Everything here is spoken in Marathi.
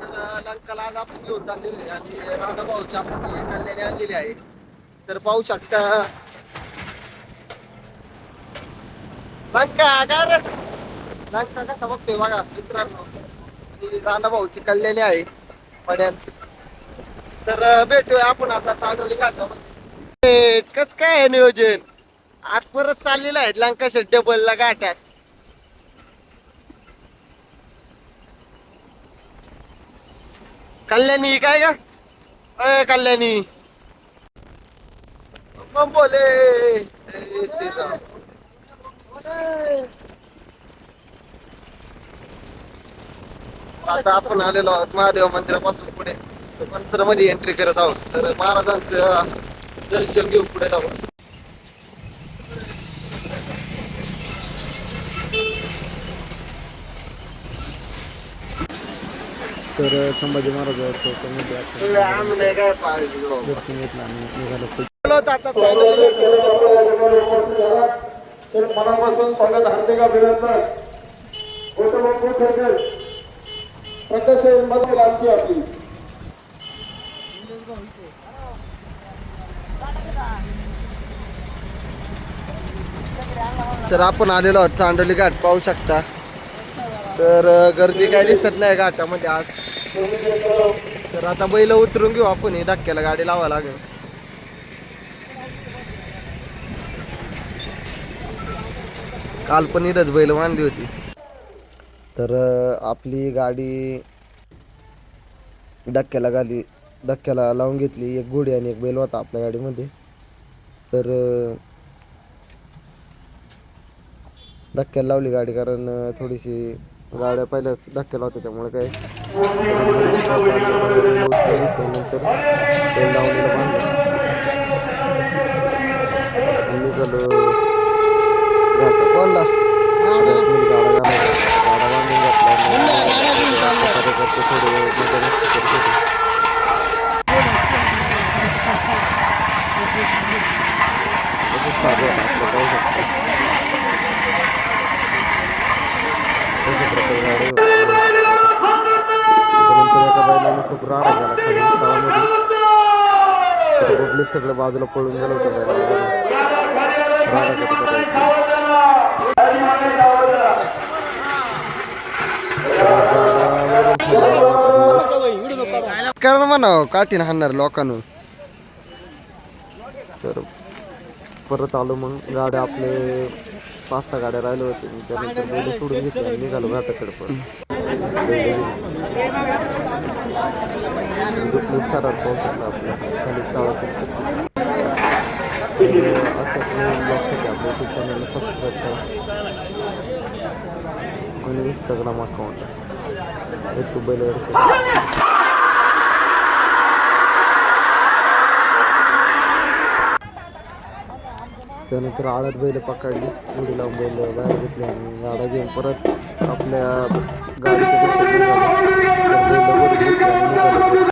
तर लंकाला आज आपण घेऊन चाललेली आहे आणि राधा भाऊची आपण कल्याणी आणलेली आहे. तर पाहू शकता. लंका काय रे? लंका कसा बघतोय बघा मित्रांनो. ही राधा भाऊची कल्याणी आहे. पड्यात तर भेटूया आपण आता चांडोली घाटामध्ये. कस काय आहे नियोजन? आज परत चाललेलं आहे लंकाशेट डबलला गाठ्यात कल्याणी काय का अय कल्याणी. मग बोले. आता आपण आलेलो आहोत महादेव मंदिरापासून पुढे. मंदिरामध्ये एंट्री करत आहोत. तर महाराजांचं दर्शन घेऊन पुढे जाऊ तर संभाजी महाराजांचं चौकामध्ये आपण आम्ही नाही काय पाहिजे बाबा. दर्शन घेतलं आणि निघालो पुढे. बोलवत तर मनापासून स्वागत हार्दिक अभिनंदन गोटबाबू ठरकर प्रकाश मधील आमची आपली तर आपण आलेलो आहोत चांडोली घाट पाहू शकता. तर गर्दी काय दिसत नाही घाटामध्ये आज. तर आता बैल उतरून घेऊ आपण. हे धक्क्याला गाडी लावा लागेल. काल पण इथंच बैल बांधली होती. तर आपली गाडी धक्क्याला गाडी धक्क्याला लावून घेतली. एक घोडी आणि एक बैल होता आपल्या गाडीमध्ये. तर धक्क्याला लावली गाडी कारण थोडीशी गाड्या पहिल्याच धक्क्याला होत्या त्यामुळे काय? घेतल्यानंतर तेल लावलेलं बांधलं. आणि निघालो घाटात. बोलला. गाडा गाडा गाडा बांधून घातला आणि कार्यकर्ते थोडे मजा मस्ती करत होते. तसंच चालू आहे आपलं पाहू शकता अशा प्रकारे त्यानंतर एका बैलाने खूप राडा गेला खाली तळामध्ये पब्लिक सगळं बाजूला पळून गेलं होतं बैलाला राडा करत कारण म्हणावं काठीन हाणणार लोकांना तर परत आलो मग गाड्या आपले पाच सहा गाड्या राहिल्या होत्या. मी त्यानंतर बैल सोडून घेतले आणि निघालो घाटाकडे पण. दुखलीच थरार आपल्या खाली तळातील अच्छा ब्लॉगसाठी आपल्या यूट्यूब चॅनलला सबस्क्राईब करा. आणि इंस्टाग्राम अकाउंट यूट्यूब बैल त्यानंतर आळत बैल पकडली उडी लावून बैल बाहेर घेतली आणि गाडा घेऊन परत आपल्या गाडीच्या दिशेने बैल घेतली आणि निघालो.